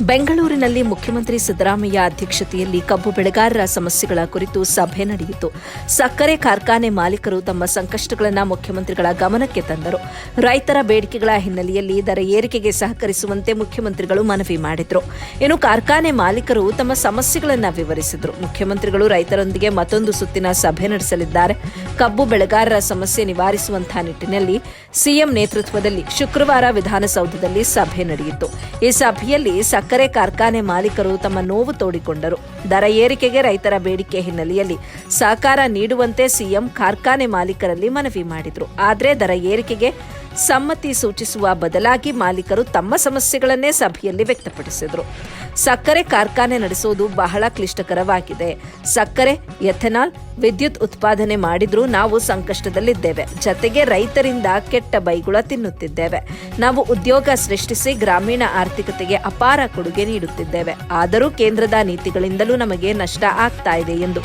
ಬೆಂಗಳೂರಿನಲ್ಲಿ ಮುಖ್ಯಮಂತ್ರಿ ಸಿದ್ದರಾಮಯ್ಯ ಅಧ್ಯಕ್ಷತೆಯಲ್ಲಿ ಕಬ್ಬು ಬೆಳೆಗಾರರ ಸಮಸ್ಯೆಗಳ ಕುರಿತು ಸಭೆ ನಡೆಯಿತು. ಸಕ್ಕರೆ ಕಾರ್ಖಾನೆ ಮಾಲೀಕರು ತಮ್ಮ ಸಂಕಷ್ಟಗಳನ್ನು ಮುಖ್ಯಮಂತ್ರಿಗಳ ಗಮನಕ್ಕೆ ತಂದರು. ರೈತರ ಬೇಡಿಕೆಗಳ ಹಿನ್ನೆಲೆಯಲ್ಲಿ ದರ ಏರಿಕೆಗೆ ಸಹಕರಿಸುವಂತೆ ಮುಖ್ಯಮಂತ್ರಿಗಳು ಮನವಿ ಮಾಡಿದರು. ಇನ್ನು ಕಾರ್ಖಾನೆ ಮಾಲೀಕರು ತಮ್ಮ ಸಮಸ್ಯೆಗಳನ್ನು ವಿವರಿಸಿದರು. ಮುಖ್ಯಮಂತ್ರಿಗಳು ರೈತರೊಂದಿಗೆ ಮತ್ತೊಂದು ಸುತ್ತಿನ ಸಭೆ ನಡೆಸಲಿದ್ದಾರೆ. ಕಬ್ಬು ಬೆಳೆಗಾರರ ಸಮಸ್ಯೆ ನಿವಾರಿಸುವಂತಹ ನಿಟ್ಟಿನಲ್ಲಿ ಸಿಎಂ ನೇತೃತ್ವದಲ್ಲಿ ಶುಕ್ರವಾರ ವಿಧಾನಸೌಧದಲ್ಲಿ ಸಭೆ ನಡೆಯಿತು. ಈ ಸಭೆಯಲ್ಲಿ ಸಕ್ಕರೆ ಕಾರ್ಖಾನೆ ಮಾಲೀಕರು ತಮ್ಮ ನೋವು ತೋಡಿಕೊಂಡರು. ದರ ಏರಿಕೆಗೆ ರೈತರ ಬೇಡಿಕೆ ಹಿನ್ನೆಲೆಯಲ್ಲಿ ಸಹಕಾರ ನೀಡುವಂತೆ ಸಿಎಂ ಕಾರ್ಖಾನೆ ಮಾಲೀಕರಲ್ಲಿ ಮನವಿ ಮಾಡಿದರು. ಆದರೆ ದರ ಏರಿಕೆಗೆ ಸಮ್ಮತಿ ಸೂಚಿಸುವ ಬದಲಾಗಿ ಮಾಲೀಕರು ತಮ್ಮ ಸಮಸ್ಯೆಗಳನ್ನೇ ಸಭೆಯಲ್ಲಿ ವ್ಯಕ್ತಪಡಿಸಿದರು. ಸಕ್ಕರೆ ಕಾರ್ಖಾನೆ ನಡೆಸೋದು ಬಹಳ ಕ್ಲಿಷ್ಟಕರವಾಗಿದೆ. ಸಕ್ಕರೆ, ಎಥೆನಾಲ್, ವಿದ್ಯುತ್ ಉತ್ಪಾದನೆ ಮಾಡಿದ್ರೂ ನಾವು ಸಂಕಷ್ಟದಲ್ಲಿದ್ದೇವೆ. ಜತೆಗೆ ರೈತರಿಂದ ಕೆಟ್ಟ ಬೈಗುಳ ತಿನ್ನುತ್ತಿದ್ದೇವೆ. ನಾವು ಉದ್ಯೋಗ ಸೃಷ್ಟಿಸಿ ಗ್ರಾಮೀಣ ಆರ್ಥಿಕತೆಗೆ ಅಪಾರ ಕೊಡುಗೆ ನೀಡುತ್ತಿದ್ದೇವೆ. ಆದರೂ ಕೇಂದ್ರದ ನೀತಿಗಳಿಂದಲೂ ನಮಗೆ ನಷ್ಟ ಆಗ್ತಾ ಇದೆ ಎಂದು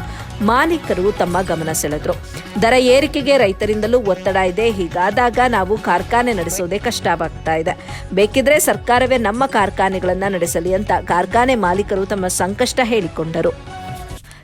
ಮಾಲೀಕರು ತಮ್ಮ ಗಮನ ಸೆಳೆದರು. ದರ ಏರಿಕೆಗೆ ರೈತರಿಂದಲೂ ಒತ್ತಡ ಇದೆ. ಹೀಗಾದಾಗ ನಾವು ಕಾರ್ಖಾನೆ ನಡೆಸೋದೇ ಕಷ್ಟವಾಗ್ತಾ ಇದೆ. ಬೇಕಿದ್ರೆ ಸರ್ಕಾರವೇ ನಮ್ಮ ಕಾರ್ಖಾನೆಗಳನ್ನು ನಡೆಸಲಿ ಅಂತ ಕಾರ್ಖಾನೆ ಮಾಲೀಕರು ತಮ್ಮ ಸಂಕಷ್ಟ ಹೇಳಿಕೊಂಡರು.